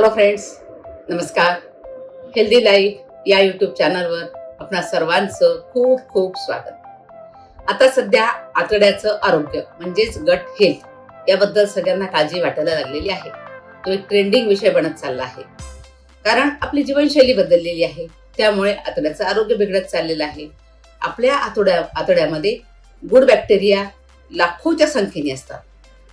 Hello friends नमस्कार. Healthy life या YouTube चॅनलवर आपणा सर्वांचं खूप खूप स्वागत. आता सध्या आतड्याचं आरोग्य म्हणजेच गट हेल्थ याबद्दल सगळ्यांना काळजी वाटायला लागलेली आहे. तो एक ट्रेंडिंग विषय बनत चालला आहे. कारण आपली जीवनशैली बदललेली आहे. त्यामुळे आतड्याचं आरोग्य बिघडत चाललेलं आहे. आपल्या आतोड्या आतड्यामध्ये गुड बॅक्टेरिया लाखोच्या संख्येने असतात.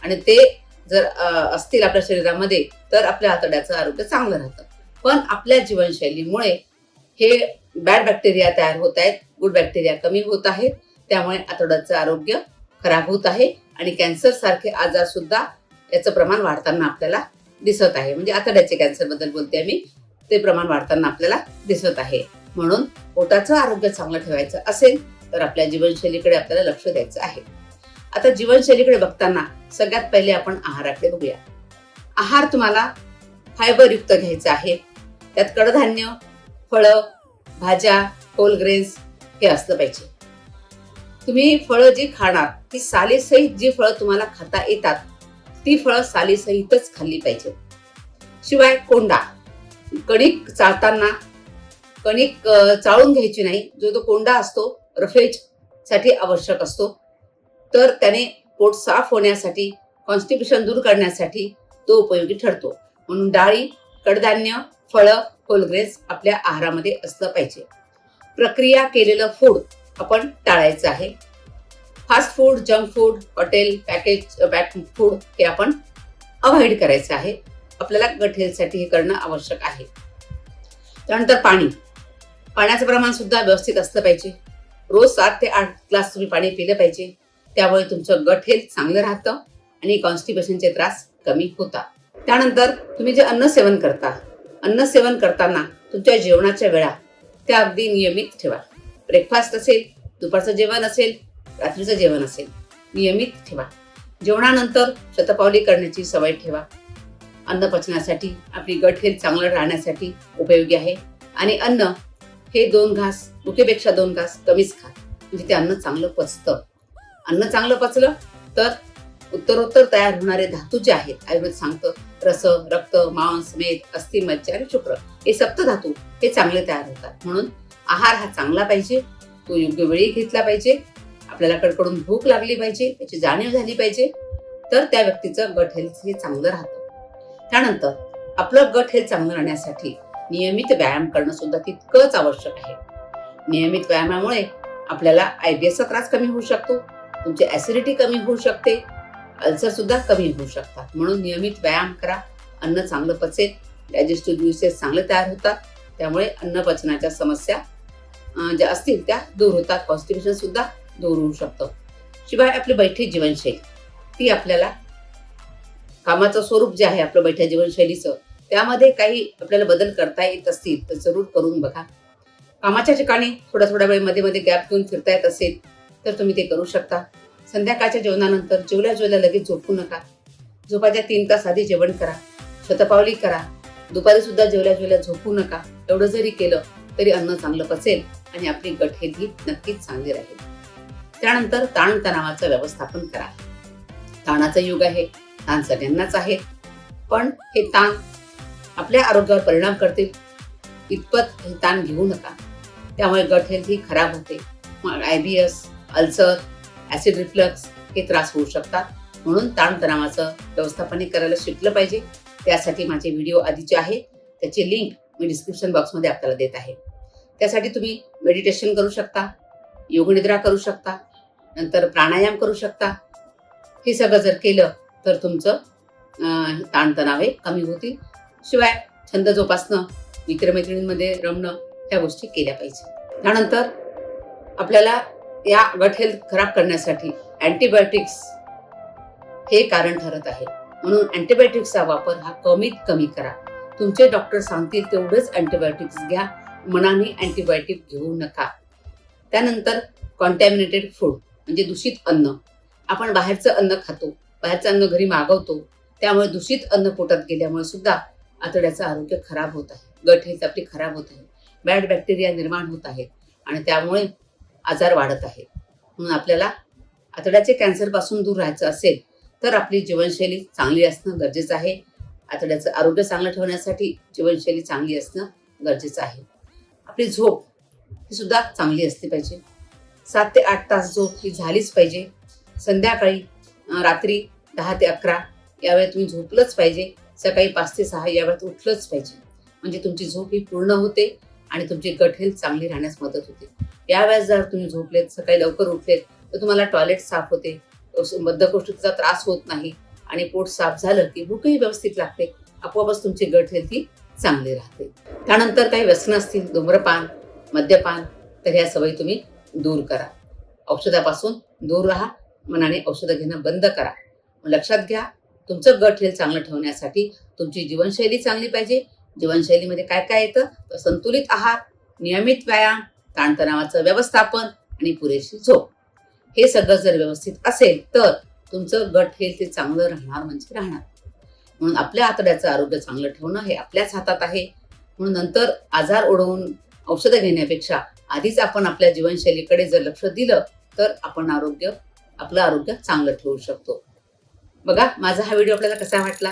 आणि ते जर असतील आपल्या शरीरामध्ये तर आपल्या आतड्याचं आरोग्य चांगलं राहतं. पण आपल्या जीवनशैलीमुळे हे बॅड बॅक्टेरिया तयार होत आहेत गुड बॅक्टेरिया कमी होत आहेत त्यामुळे आतड्याचं आरोग्य खराब होत आहे आणि कॅन्सर सारखे आजार सुद्धा याचं प्रमाण वाढताना आपल्याला दिसत आहे. म्हणजे आतड्याचे कॅन्सरबद्दल बोलते मी ते प्रमाण वाढताना आपल्याला दिसत आहे. म्हणून पोटाचं आरोग्य चांगलं ठेवायचं असेल तर आपल्या जीवनशैलीकडे आपल्याला लक्ष द्यायचं आहे. आता जीवनशैलीकडे बघताना सगळ्यात पहिले आपण आहाराकडे बघूया. आहार तुम्हाला फायबर युक्त घ्यायचा आहे. त्यात कडधान्य फळं भाज्या होल ग्रेन्स हे असलं पाहिजे. तुम्ही फळं जी खाणार ती सालीसहित जी फळं तुम्हाला खाता येतात ती फळं सालीसहितच खाल्ली पाहिजे शिवाय कोंडा कणिक चाळताना कणिक चाळून घ्यायची नाही. जो तो कोंडा असतो रफेजसाठी आवश्यक असतो. तर त्याने पोट साफ होण्यासाठी कॉन्स्टिपेशन दूर करण्यासाठी तो उपयोगी ठरतो. म्हणून डाळी कडधान्य फळं होलग्रेन्स आपल्या आहारामध्ये असलं पाहिजे. प्रक्रिया केलेलं फूड आपण टाळायचं आहे. Fast food junk food hotel package pack food हे आपण अवॉइड करायचं आहे. आपल्याला गट हेल्थसाठी हे करणं आवश्यक आहे. त्यानंतर पाणी. पाण्याचं प्रमाण सुद्धा व्यवस्थित असलं पाहिजे. रोज सात ते आठ ग्लास तुम्ही पाणी पिलं पाहिजे. त्यामुळे तुमचं गट हेल्थ चांगलं राहतं आणि कॉन्स्टिपेशनचे त्रास कमी होतात. त्यानंतर तुम्ही जे अन्न सेवन करता अन्न सेवन करताना तुमच्या जेवणाच्या वेळा त्या अगदी नियमित ठेवा. ब्रेकफास्ट असेल दुपारचं जेवण असेल रात्रीचं जेवण असेल नियमित ठेवा. जेवणानंतर शतपावली करण्याची सवय ठेवा. अन्न पचण्यासाठी आपली गट हेल्थ चांगलं राहण्यासाठी उपयोगी आहे आणि अन्न हे दोन घास भुकेपेक्षा दोन घास कमीच खा. म्हणजे ते अन्न चांगलं पचतं. अन्न चांगलं पचलं तर उत्तरोत्तर तयार होणारे धातू जे आहेत आयुर्वेद सांगतं रस रक्त मांस मेद अस्थि मज्जा आणि शुक्र हे सप्त धातू हे चांगले तयार होतात. म्हणून आहार हा चांगला पाहिजे तो योग्य वेळी घेतला पाहिजे आपल्याला कडकडून भूक लागली पाहिजे त्याची जाणीव झाली पाहिजे तर त्या व्यक्तीचं गट हेल्थ हे चांगलं राहतं. त्यानंतर आपलं गट हेल्थ चांगलं राहण्यासाठी नियमित व्यायाम करणं सुद्धा तितकंच आवश्यक आहे. नियमित व्यायामामुळे आपल्याला आयबीएसचा त्रास कमी होऊ शकतो तुमची ऍसिडिटी कमी होऊ शकते अल्सर सुद्धा कमी होऊ शकतात. म्हणून नियमित व्यायाम करा. अन्न चांगलं पचेल डायजेस्टिव्ह ज्युसेस चांगले तयार होतात. त्यामुळे अन्न पचनाच्या समस्या ज्या असतील त्या दूर होतात. कॉन्स्टिपेशन सुद्धा दूर होऊ शकतं. शिवाय आपली बैठी जीवनशैली ती आपल्याला कामाचं स्वरूप जे आहे आपलं बैठ्या जीवनशैलीचं त्यामध्ये काही आपल्याला बदल करता येत असतील तर जरूर करून बघा. कामाच्या ठिकाणी थोडा थोडा वेळमध्ये मध्ये गॅप घेऊन फिरता येत असेल तर तुम्ही ते करू शकता. संध्याकाळच्या जेवणानंतर जेवल्या जेवल्या लगेच झोपू नका. झोपाच्या तीन तास आधी जेवण करा. शतपावली करा. दुपारी सुद्धा जेवल्या जेवल्या झोपू नका. एवढं जरी केलं तरी अन्न चांगलं पचेल आणि आपली गट नक्कीच चांगली राहील. त्यानंतर ताणतणावाचं व्यवस्थापन करा. ताणाचा युग आहे. ताण सगळ्यांनाच आहे. पण हे ताण आपल्या आरोग्यावर परिणाम करतील. इतपत हे ताण घेऊ नका. त्यामुळे गट हेल्थ ही खराब होते. मग I B S ulcer acid reflux हे त्रास होऊ शकतात. म्हणून ताणतणावाचं व्यवस्थापन करायला शिकलं पाहिजे. त्यासाठी माझे व्हिडिओ आधीचे आहेत. त्याची लिंक मी डिस्क्रिप्शन बॉक्समध्ये आपल्याला देत आहे. त्यासाठी तुम्ही मेडिटेशन करू शकता योगनिद्रा करू शकता नंतर प्राणायाम करू शकता. हे सगळं जर केलं तर तुमचं ताणतणावे ताणतणाव हे कमी होतील. शिवाय छंद जोपासणं मित्रमैत्रिणींमध्ये रमणं ह्या गोष्टी केल्या पाहिजे. त्यानंतर आपल्याला या गट हेल्थ खराब करण्यासाठी अँटीबायोटिक्स हे कारण ठरत आहे. म्हणून अँटीबायोटिक्सचा वापर हा कमीत कमी करा. तुमचे डॉक्टर सांगतील तेवढंच अँटीबायोटिक्स घ्या. मनाने अँटीबायोटिक घेऊ नका. त्यानंतर कॉन्टॅमिनेटेड फूड म्हणजे दूषित अन्न. आपण बाहेरचं अन्न खातो बाहेरचं अन्न घरी मागवतो त्यामुळे दूषित अन्न पोटात गेल्यामुळे सुद्धा आतड्याचं आरोग्य खराब होत आहे. गट हेल्थ आपली खराब होत आहे. बॅड बॅक्टेरिया निर्माण होत आहेत. आणि त्यामुळे आजार वाढत आहेत म्हणून आपल्याला आतड्याचे कॅन्सरपासून दूर राहायचं असेल तर आपली जीवनशैली चांगली असणं गरजेचं आहे. आतड्याचं आरोग्य चांगलं ठेवण्यासाठी जीवनशैली चांगली असणं गरजेचं आहे. आपली झोप ही सुद्धा चांगली असली पाहिजे. सात ते आठ तास झोप ही झालीच पाहिजे. संध्याकाळी रात्री दहा ते अकरा यावेळेत तुम्ही झोपलंच पाहिजे. सकाळी पाच ते सहा या वेळेत उठलंच पाहिजे. म्हणजे तुमची झोप ही पूर्ण होते. आणि तुमची गट हेल्थ चांगली राहण्यास मदत होते. यावेळेस जर तुम्ही झोपलेत सकाळी लवकर उठलेत तर तुम्हाला टॉयलेट साफ होते. बद्धकोष्ठतेचा त्रास होत नाही आणि पोट साफ झालं की भूकही व्यवस्थित लागते. आपोआपच तुमची गट हेल्थ ही चांगली राहते. त्यानंतर काही व्यसन असतील धूम्रपान मद्यपान तर ह्या सवयी तुम्ही दूर करा. औषधापासून दूर राहा. मनाने औषधं घेणं बंद करा. लक्षात घ्या तुमचं गट हेल्थ चांगलं ठेवण्यासाठी तुमची जीवनशैली चांगली पाहिजे. जीवनशैलीमध्ये काय काय येतं? तर संतुलित आहार नियमित व्यायाम ताणतणावाचं व्यवस्थापन आणि पुरेशी झोप. हे सगळं जर व्यवस्थित असेल तर तुमचं गट हेल्थ चांगलं राहणार म्हणजे राहणार. म्हणून आपल्या आतड्याचं आरोग्य चांगलं ठेवणं हे आपल्याच हातात आहे. म्हणून नंतर आजार ओढवून औषधं घेण्यापेक्षा आधीच आपण आपल्या जीवनशैलीकडे जर लक्ष दिलं तर आपण आरोग्य आपलं आरोग्य चांगलं ठेवू शकतो. बघा माझा हा व्हिडिओ आपल्याला कसा वाटला?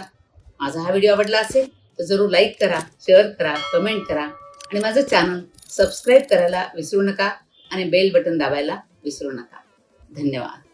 माझा हा व्हिडिओ आवडला असेल तर जरूर लाईक करा शेअर करा कमेंट करा. आणि माझं चॅनल सबस्क्राईब करायला विसरू नका आणि बेल बटन दाबायला विसरू नका. धन्यवाद.